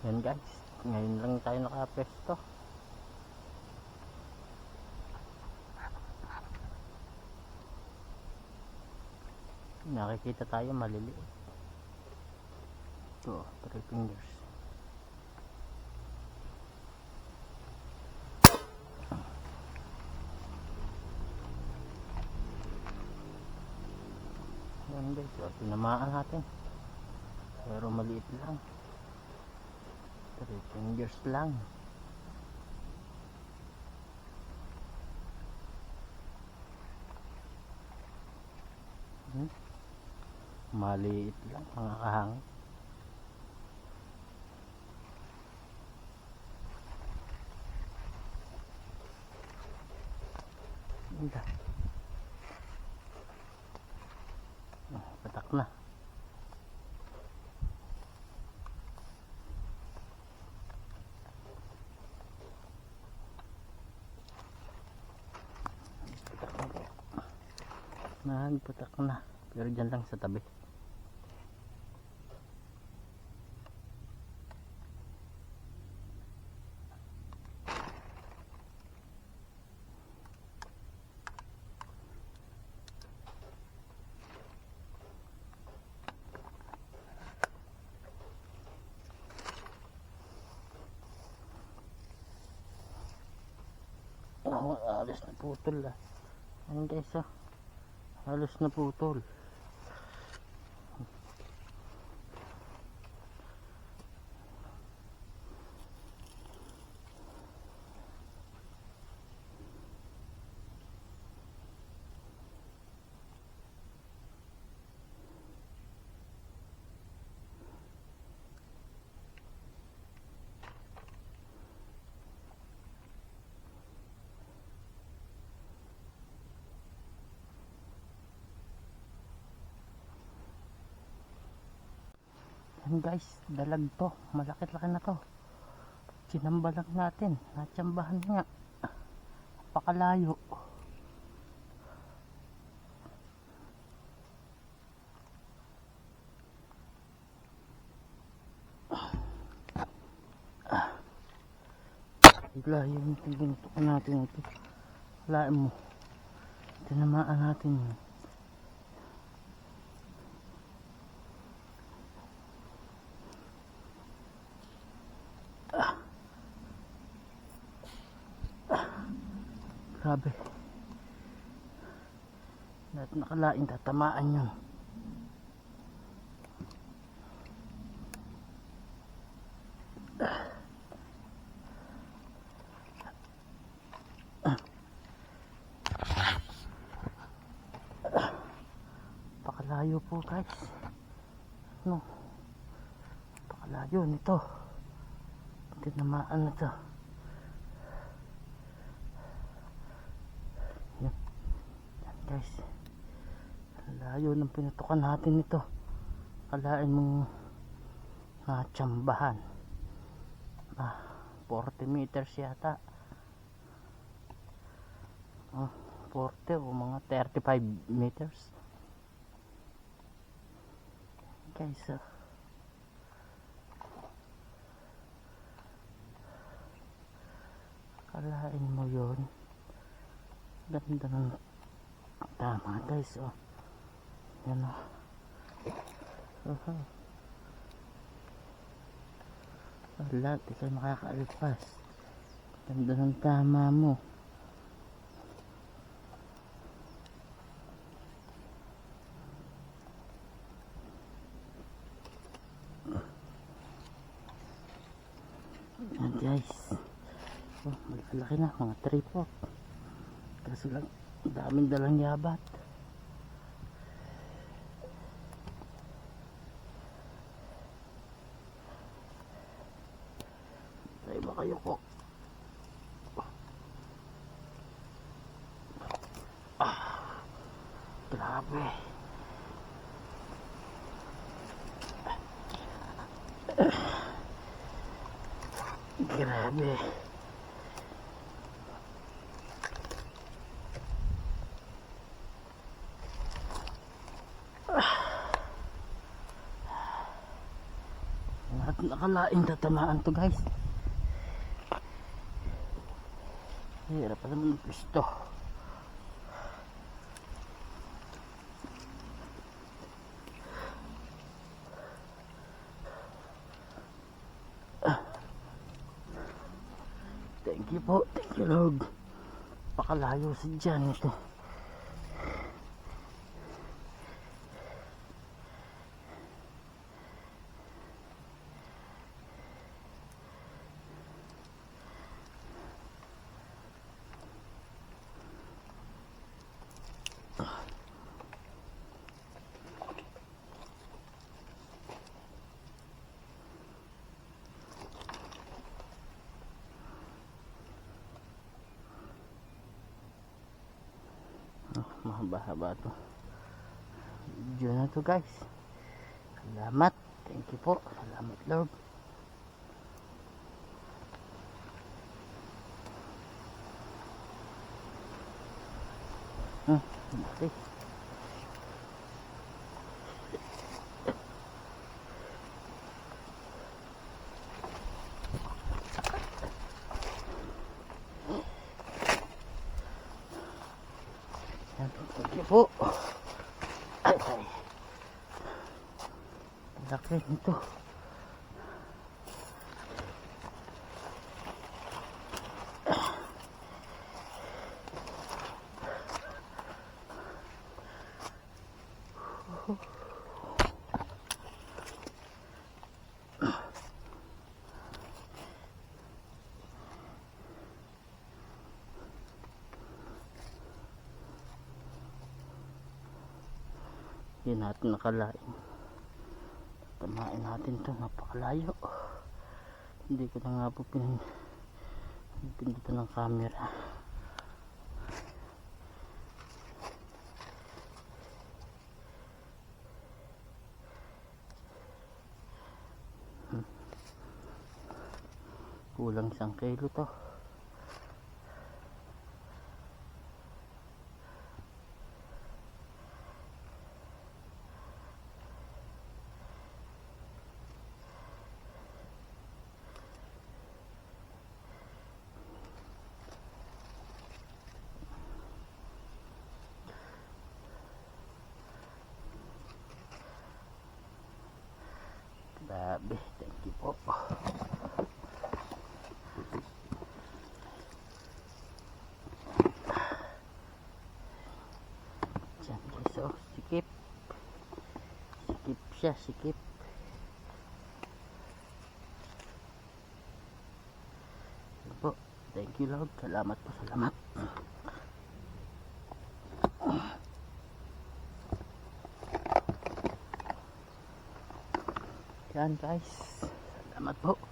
Yan guys, ngayon lang tayo nakapesto. Nakikita tayo maliliit. Ito, three fingers. Yan guys, tinamaan natin. Pero maliit lang. Three fingers lang. Hmm? Maliit lang mga kahang. Ganda. Ah, Patak na. Nagpatak na. Pero dyan lang sa tabi. Oh, halos na putol ah. Ayun guys ah. Halos na Yan guys, dalag to. Malaki-laki na to. Sinamba lang natin. Natsambahan nga. Napakalayo. Layo yung tinutukan natin ito. Lain mo. Tinamaan natin yun. Grabe. Lahat nakalain tatamaan yun. Pakalayo po guys. No. Pakalayo nito. Tinamaan na to. Yan guys. Ang Layo ng pinatukan natin ito. Kalain mong natsambahan. Ah, 40 meters yata. Ah, 40 o mga 35 meters. Guys, ah. Kalain mo yon ganda ng tama guys oh yan oh Oho. wala di kayo makakalipas. Ganda ng tama mo. Yan guys. Oh malaki na mga 3 po Kaso lang, daming dalang yabat. Po? Ah, grabe. Grabe. Lahat nakalain tatamaan to guys. Hirap pa naman ng pisto. Thank you po. Thank you Lord. Pakalayo si Jan ito. Oh, mahaba-haba to. Video na to guys. Salamat. Thank you po. Salamat Lord. Hmm, okay. Yan, Thank you po. Ay, ay. Ang Laki nito. Hindi natin nakalain. Tamain natin to napakalayo. Hindi ko na nga po pin pindutan ng camera. Hmm. Kulang isang kilo to. Grabe, thank you po. Diyan guys, oh, sikip. Sikip siya, sikip. Po, thank you Lord. Salamat po, salamat. Yan guys, salamat po.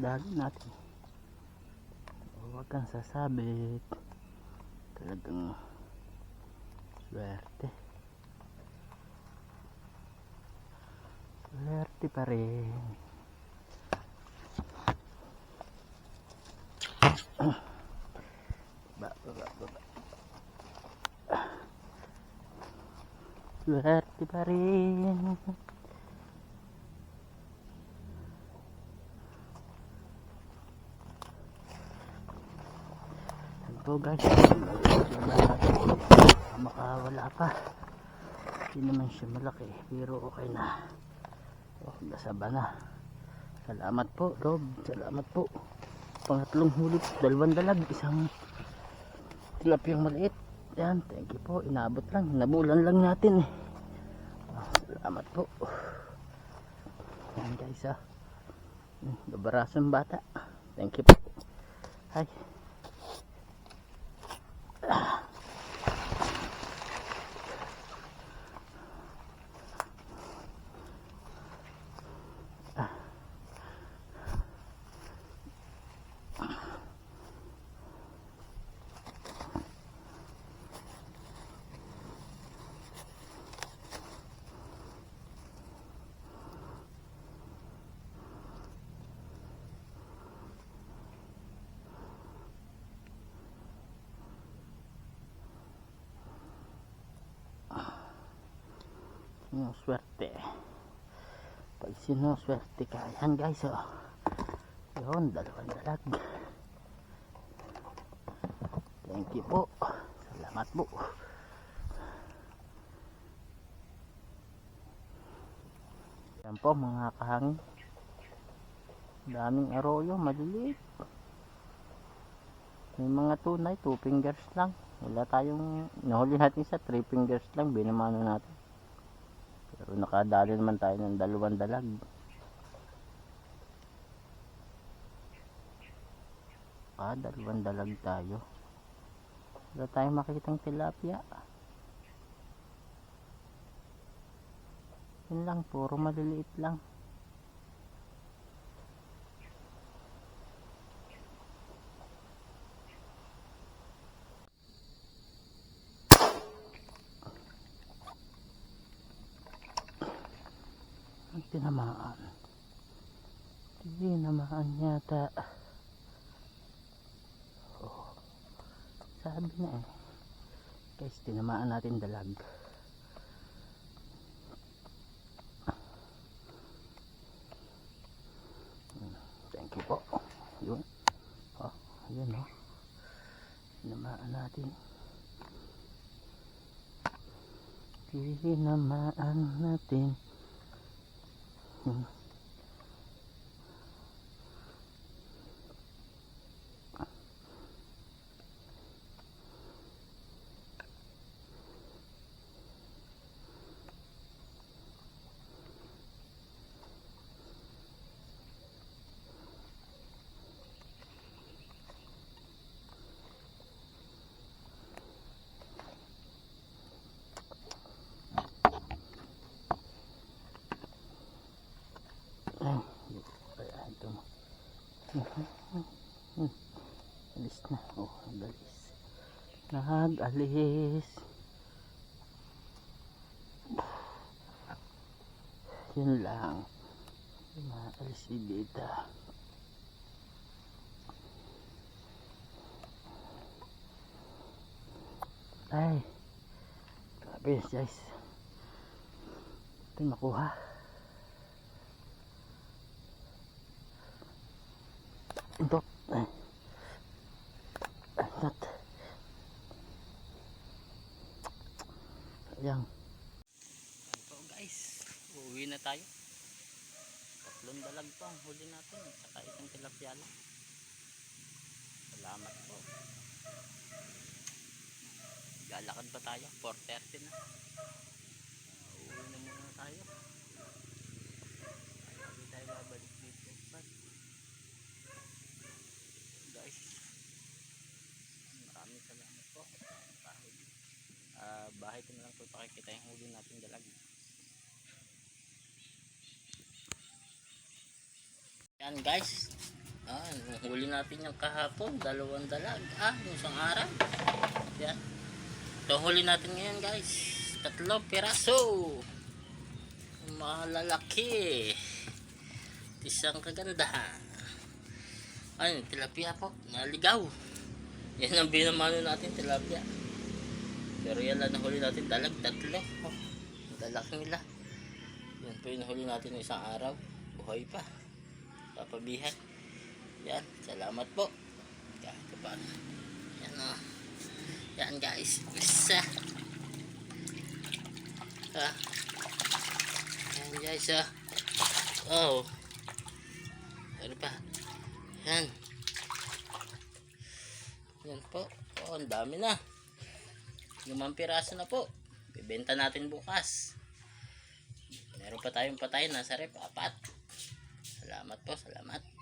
dali natin. Huwag kang sasabit. Talagang swerte. Swerte pa rin. Swerte pa rin. Po guys. Makawala pa. Hindi naman siya malaki. Pero okay na. Oh, nasaba na. Salamat po, Rob. Salamat po. Pangatlong huli. Dalawang dalag. Isang tilapiyang maliit. Yan, thank you po. Inabot lang. Nabulan lang natin eh. Ah, salamat po. Yan guys ah. Babarasong bata. Thank you po. Hi. Swerte? Pag sino swerte ka. Yan guys oh. Yun, dalawang dalag. Thank you po. Salamat po. Yan po mga kahangin. Daming arroyo, maliliit. May mga tunay, 2 fingers lang. Wala tayong, nahuli natin sa 3 fingers lang, binamano natin. Pero nakadali naman tayo ng dalawang dalag. Ah, dalawang dalag tayo. Wala tayong makikitang tilapia. Yun lang, puro maliliit lang. Tinamaan. Tinamaan yata. Oh. Sabi na eh. Guys, tinamaan natin dalag. Hmm, Thank you po. Yun. Oh, yun oh. Tinamaan natin. Tinamaan natin. Hmm. Ay, kaya ito mo. Alis na. Oh, nag-alis. Nag-alis. Yun lang. Maalis si Dita. Ay. Grabe guys. Ito nakuha. Ito. Ay. Ay, not. Sayang. Ito guys. Uuwi na tayo. Tatlong dalag pa ang huli natin. Saka isang tilapia. Salamat po. Lalakad pa tayo. 4.30 na. Uuwi na muna tayo. Hindi tayo babalik dito. Bye guys maraming salamat po bahay Ah, bahay ko na lang po pakikita yung huli natin dalag yan guys ah, huli natin yung kahapon dalawang dalag ah isang araw yan ito huli natin ngayon guys tatlo piraso malalaki isang kagandahan Ano, tilapia po. Naligaw. Yan ang binamano natin, tilapia. Pero yan lang nahuli natin. Dalag, tatlo. Oh, dalak nila. Yan po yung nahuli natin ng isang araw. Buhay pa. Papabihan. Yan, salamat po. Paano. Yan o. Yan guys. Isa. Ah. Yan guys ah. Oh. Ano pa? Yan. Yan po. Oh, ang dami na. Limang piraso na po. Bibenta natin bukas. Meron pa tayong patay nasa rep. Apat. Salamat po. Salamat.